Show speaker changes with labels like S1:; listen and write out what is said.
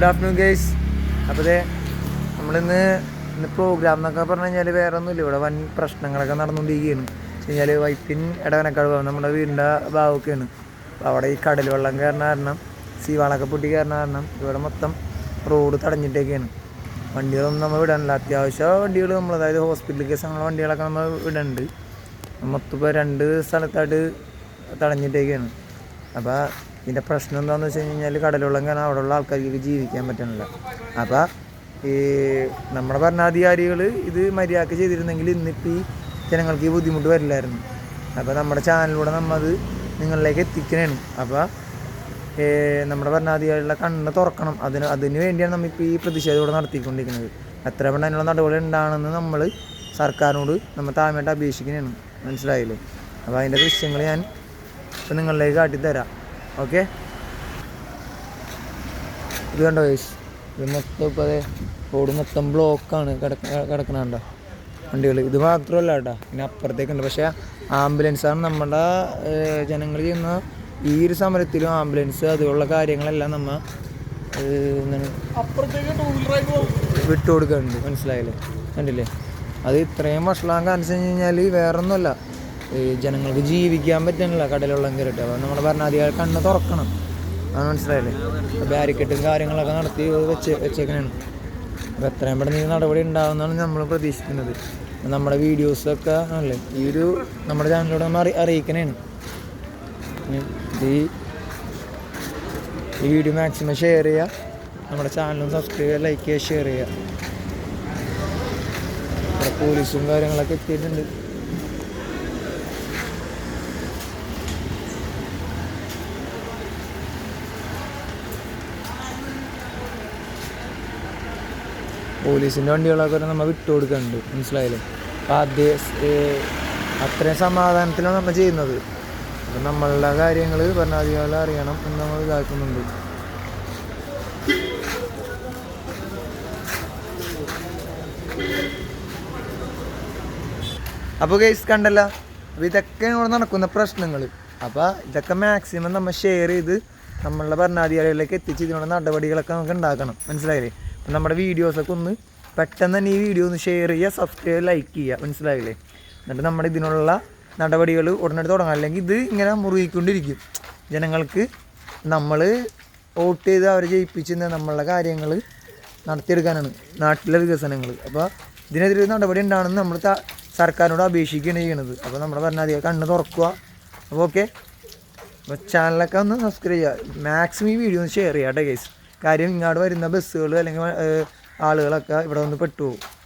S1: Good afternoon guys അപ്പോൾ ഇതേ നമ്മളിന്ന് ഇന്ന് പ്രോഗ്രാം എന്നൊക്കെ പറഞ്ഞു കഴിഞ്ഞാൽ വേറെ ഒന്നുമില്ല ഇവിടെ വൻ പ്രശ്നങ്ങളൊക്കെ നടന്നുകൊണ്ടിരിക്കുകയാണ്. വെച്ച് കഴിഞ്ഞാൽ വൈപ്പിൻ ഇടവനക്കാട് ഭാഗം നമ്മുടെ വീടിന്റെ ഭാഗമൊക്കെയാണ്. അപ്പോൾ അവിടെ ഈ കടൽ വെള്ളം കയറുന്ന കാരണം സീവാളൊക്കെ പൊട്ടി കയറുന്ന കാരണം ഇവിടെ മൊത്തം റോഡ് തടഞ്ഞിട്ടൊക്കെയാണ് വണ്ടികളൊന്നും നമ്മൾ വിടാനില്ല. അത്യാവശ്യം വണ്ടികൾ നമ്മൾ അതായത് ഹോസ്പിറ്റൽ കേസ് അങ്ങനെ വണ്ടികളൊക്കെ നമ്മൾ വിടുന്നുണ്ട്. മൊത്തം ഇപ്പോൾ രണ്ട് സ്ഥലത്തായിട്ട് തടഞ്ഞിട്ടേക്കാണ്. അപ്പോൾ ഇതിന്റെ പ്രശ്നം എന്താണെന്ന് വെച്ച് കഴിഞ്ഞാൽ കടലുള്ളം കാരണം അവിടെയുള്ള ആൾക്കാർക്ക് ജീവിക്കാൻ പറ്റണില്ല. അപ്പോൾ ഈ നമ്മുടെ ഭരണാധികാരികൾ ഇത് മര്യാദയ്ക്ക് ചെയ്തിരുന്നെങ്കിൽ ഇന്നിപ്പോൾ ഈ ജനങ്ങൾക്ക് ഈ ബുദ്ധിമുട്ട് വരില്ലായിരുന്നു. അപ്പോൾ നമ്മുടെ ചാനലിലൂടെ നമ്മത് നിങ്ങളിലേക്ക് എത്തിക്കണേണ്. അപ്പോൾ നമ്മുടെ ഭരണാധികാരികളുടെ കണ്ണ് തുറക്കണം. അതിന് അതിന് വേണ്ടിയാണ് നമ്മളിപ്പോൾ ഈ പ്രതിഷേധം നടത്തിക്കൊണ്ടിരിക്കുന്നത്. എത്ര പണം അതിനുള്ള നടപടി ഉണ്ടാണെന്ന് നമ്മൾ സർക്കാരിനോട് നമ്മൾ താഴ്മയായിട്ട് അപേക്ഷിക്കുന്നതാണ് മനസ്സിലായില്ലേ? അപ്പോൾ അതിന്റെ ദൃശ്യങ്ങൾ ഞാൻ ഇപ്പം നിങ്ങളിലേക്ക് കാട്ടിത്തരാം. ഓക്കെ. ഇത് കണ്ടോ ഗൈസ് ഇത് മൊത്തം ഇപ്പോൾ അതെ റോഡ് മൊത്തം ബ്ലോക്കാണ് കിടക്ക കണ്ടോ? വണ്ടികൾ ഇത് മാത്രമല്ല കേട്ടോ പിന്നെ അപ്പുറത്തേക്കുണ്ട്. പക്ഷേ ആംബുലൻസാണ് നമ്മുടെ ജനങ്ങൾ ചെയ്യുന്ന ഈ ഒരു സമരത്തിലും ആംബുലൻസ് അതുപോലുള്ള കാര്യങ്ങളെല്ലാം നമ്മൾ വിട്ടുകൊടുക്കുന്നുണ്ട്. മനസ്സിലായില്ലേ? കണ്ടില്ലേ? അത് ഇത്രയും വഷളാൻ കാണിച്ചു കഴിഞ്ഞാൽ വേറെ ഒന്നുമല്ല ജനങ്ങൾക്ക് ജീവിക്കാൻ പറ്റുന്നില്ല കടലുള്ളം കയറിയിട്ട്. അപ്പോൾ നമ്മുടെ ഭരണാധികാരി കണ്ണ് തുറക്കണം. അത് മനസ്സിലായില്ലേ? ബാരിക്കേഡും കാര്യങ്ങളൊക്കെ നടത്തി വെച്ച് വെച്ചേക്കണാണ്. അപ്പോൾ എത്രയും പെട്ടെന്ന് ഈ നടപടി ഉണ്ടാകുമെന്നാണ് നമ്മൾ പ്രതീക്ഷിക്കുന്നത്. നമ്മുടെ വീഡിയോസൊക്കെ അല്ലേ ഈ ഒരു നമ്മുടെ ചാനലിലൂടെ നമ്മൾ അറി അറിയിക്കണേണ്. ഈ ഈ വീഡിയോ മാക്സിമം ഷെയർ ചെയ്യുക. നമ്മുടെ ചാനലും സബ്സ്ക്രൈബ് ചെയ്യുക ലൈക്ക് ചെയ്യുക ഷെയർ ചെയ്യുക. പോലീസും കാര്യങ്ങളൊക്കെ എത്തിയിട്ടുണ്ട്. പോലീസിന്റെ വണ്ടികളൊക്കെ നമ്മൾ വിട്ടു കൊടുക്കുന്നുണ്ട് മനസ്സിലായില്ലേ? അപ്പം ആദ്യം അത്രയും സമാധാനത്തിലാണ് നമ്മൾ ചെയ്യുന്നത്. അപ്പം നമ്മളുടെ കാര്യങ്ങൾ ഭരണാധികാരികൾ അറിയണം എന്ന് നമ്മൾ ഇതാക്കുന്നുണ്ട്. അപ്പോൾ കേസ് കണ്ടല്ല? അപ്പോൾ ഇതൊക്കെ ഇവിടെ നടക്കുന്ന പ്രശ്നങ്ങൾ അപ്പോൾ ഇതൊക്കെ മാക്സിമം നമ്മൾ ഷെയർ ചെയ്ത് നമ്മളുടെ ഭരണാധികാരികളിലേക്ക് എത്തിച്ച് ഇതിനുള്ള നടപടികളൊക്കെ നമുക്ക് ഉണ്ടാക്കണം. മനസ്സിലായില്ലേ? നമ്മുടെ വീഡിയോസൊക്കെ ഒന്ന് പെട്ടെന്ന് തന്നെ ഈ വീഡിയോ ഒന്ന് ഷെയർ ചെയ്യുക സബ്സ്ക്രൈബ് ലൈക്ക് ചെയ്യുക. മനസ്സിലായില്ലേ? എന്നിട്ട് നമ്മുടെ ഇതിനുള്ള നടപടികൾ ഉടനടി തുടങ്ങാം. അല്ലെങ്കിൽ ഇത് ഇങ്ങനെ മുറുകിക്കൊണ്ടിരിക്കും. ജനങ്ങൾക്ക് നമ്മൾ വോട്ട് ചെയ്ത് അവരെ ജയിപ്പിച്ച് നമ്മളുടെ കാര്യങ്ങൾ നടത്തിയെടുക്കാനാണ് നാട്ടിലെ വികസനങ്ങൾ അപ്പോൾ ഇതിനെതിരെ നടപടി ഉണ്ടാണെന്ന് നമ്മൾ സർക്കാരിനോട് അപേക്ഷിക്കുകയാണ് ചെയ്യണത്. അപ്പോൾ നമ്മുടെ ഭരണാധികാരി കണ്ണ് തുറക്കുക. അപ്പോൾ ഓക്കെ അപ്പോൾ ചാനലൊക്കെ ഒന്ന് സബ്സ്ക്രൈബ് ചെയ്യുക. മാക്സിമം ഈ വീഡിയോ ഒന്ന് ഷെയർ ചെയ്യാം കേട്ടോ കേസ് കാര്യം ഇങ്ങോട്ട് വരുന്ന ബസ്സുകൾ അല്ലെങ്കിൽ ആളുകളൊക്കെ ഇവിടെ വന്ന് പെട്ടുപോകും.